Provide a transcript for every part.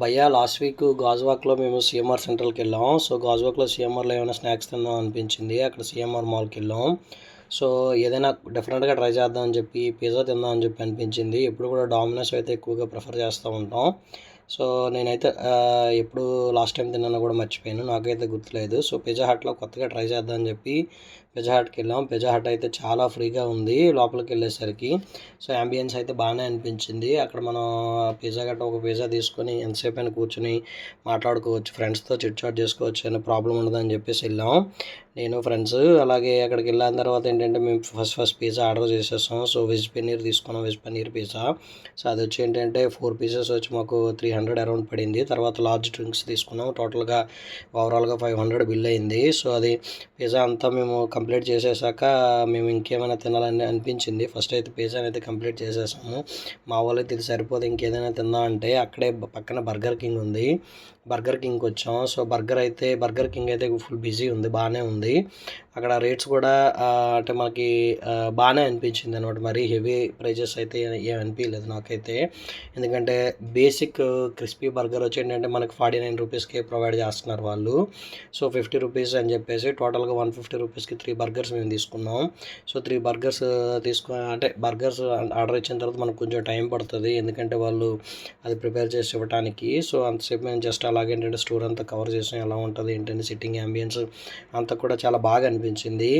భయ్యా last week గాజువాక్లో మేము CMR సెంట్రల్కి వెళ్ళాం. సో గాజువాక్లో సిఎంఆర్లో ఏమైనా స్నాక్స్ తిందాం అనిపించింది. అక్కడ సిఎంఆర్ మాల్కి వెళ్ళాం. సో ఏదైనా డిఫరెంట్గా ట్రై చేద్దామని చెప్పి పిజ్జా తిందాం అని చెప్పి అనిపించింది. ఎప్పుడు కూడా డామినోస్ అయితే ఎక్కువగా ప్రిఫర్ చేస్తూ ఉంటాం. సో నేనైతే ఎప్పుడు లాస్ట్ టైం తిన్నానో కూడా మర్చిపోయాను. నాకైతే గుర్తులేదు. సో పిజ్జా హట్లో కొత్తగా ట్రై చేద్దాం అని చెప్పి పిజ్జా హట్కి వెళ్ళాం. పిజ్జా హట్ అయితే చాలా ఫ్రీగా ఉంది లోపలికి వెళ్ళేసరికి. సో అంబియన్స్ అయితే బాగానే అనిపించింది. అక్కడ మనం పిజ్జా గట్ట ఒక పిజ్జా తీసుకొని ఎంతసేపు అయినా కూర్చొని మాట్లాడుకోవచ్చు ఫ్రెండ్స్తో చిట్ చాట్ చేసుకోవచ్చు అనే ప్రాబ్లం ఉండదని చెప్పేసి వెళ్ళాం. నేను ఫ్రెండ్స్ అలాగే అక్కడికి వెళ్ళిన తర్వాత ఏంటంటే మేము ఫస్ట్ ఫస్ట్ పిజ్జా ఆర్డర్ చేసేసాం. సో వెజ్ పన్నీర్ తీసుకున్నాం వెజ్ పన్నీర్ పిజ్జా సో అది వచ్చి ఏంటంటే ఫోర్ పీసెస్ వచ్చి మాకు త్రీ హండ్రెడ్ అరౌండ్ పడింది. తర్వాత లార్జ్ డ్రింక్స్ తీసుకున్నాం. టోటల్గా ఓవరాల్గా ఫైవ్ హండ్రెడ్ బిల్ అయింది. సో అది పిజ్జా అంతా మేము కంప్లీట్ చేసేసాక మేము ఇంకేమైనా తినాలని అనిపించింది. ఫస్ట్ అయితే పిజ్జా అయితే కంప్లీట్ చేసేసాము. మా వాళ్ళకి ఇది సరిపోతే ఇంకేదైనా తిందా అంటే అక్కడే పక్కన బర్గర్ కింగ్ ఉంది. బర్గర్ కింగ్కి వచ్చాం. సో బర్గర్ అయితే బర్గర్ కింగ్ అయితే ఫుల్ బిజీ ఉంది. బాగానే ఉంది. అక్కడ రేట్స్ కూడా అంటే మనకి బాగానే అనిపించింది అనమాట మరి హెవీ ప్రైజెస్ అయితే ఏం అనిపించలేదు నాకైతే. ఎందుకంటే బేసిక్ క్రిస్పీ బర్గర్ వచ్చి ఏంటంటే మనకి ఫార్టీ నైన్ రూపీస్కే ప్రొవైడ్ చేస్తున్నారు వాళ్ళు. సో ఫిఫ్టీ రూపీస్ అని చెప్పేసి టోటల్గా వన్ ఫిఫ్టీ రూపీస్కి త్రీ బర్గర్స్ మేము తీసుకున్నాం. సో త్రీ బర్గర్స్ తీసుకు అంటే బర్గర్స్ ఆర్డర్ ఇచ్చిన తర్వాత మనకు కొంచెం టైం పడుతుంది. ఎందుకంటే వాళ్ళు అది ప్రిపేర్ చేసి ఇవ్వడానికి సో అంతసేపు మేము జస్ట్ అలాగే ఏంటంటే స్టోర్ అంతా కవర్ చేసాం. ఎలా ఉంటుంది ఏంటంటే సిట్టింగ్ అంబియన్స్ అంతా కూడా చాలా బాగా అనిపించింది.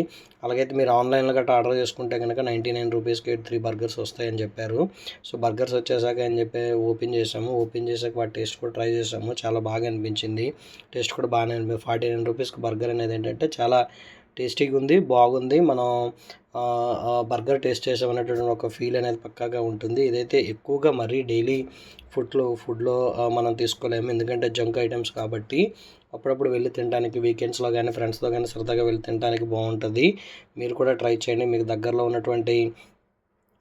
అలాగైతే మీరు ఆన్లైన్లో గట్రా ఆర్డర్ చేసుకుంటే కనుక నైంటీ నైన్ రూపీస్కి త్రీ బర్గర్స్ వస్తాయని చెప్పారు. సో బర్గర్స్ వచ్చేసాక అని చెప్పి ఓపెన్ చేసాము. ఓపెన్ చేసాక వాటి టేస్ట్ కూడా ట్రై చేసాము. చాలా బాగా అనిపించింది. టేస్ట్ కూడా బాగానే అనిపించింది ఫార్టీ నైన్ రూపీస్కి బర్గర్ అనేది ఏంటంటే చాలా టేస్టీగా ఉంది బాగుంది. మనం బర్గర్ టేస్ట్ చేసామనేటువంటి ఒక ఫీల్ అనేది పక్కాగా ఉంటుంది. ఇదైతే ఎక్కువగా మరీ డైలీ ఫుడ్లో ఫుడ్లో మనం తీసుకోలేము. ఎందుకంటే జంక్ ఐటమ్స్ కాబట్టి అప్పుడప్పుడు వెళ్ళి తినడానికి వీకెండ్స్లో కానీ ఫ్రెండ్స్తో కానీ సరదాగా వెళ్ళి తినడానికి బాగుంటుంది. మీరు కూడా ట్రై చేయండి. మీకు దగ్గరలో ఉన్నటువంటి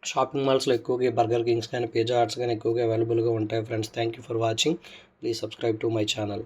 షాపింగ్ మాల్స్లో ఎక్కువగా బర్గర్ కింగ్స్ కానీ పిజ్జా హట్స్ కానీ ఎక్కువగా అవైలబుల్గా ఉంటాయి. Friends thank you for watching. Please subscribe to my channel.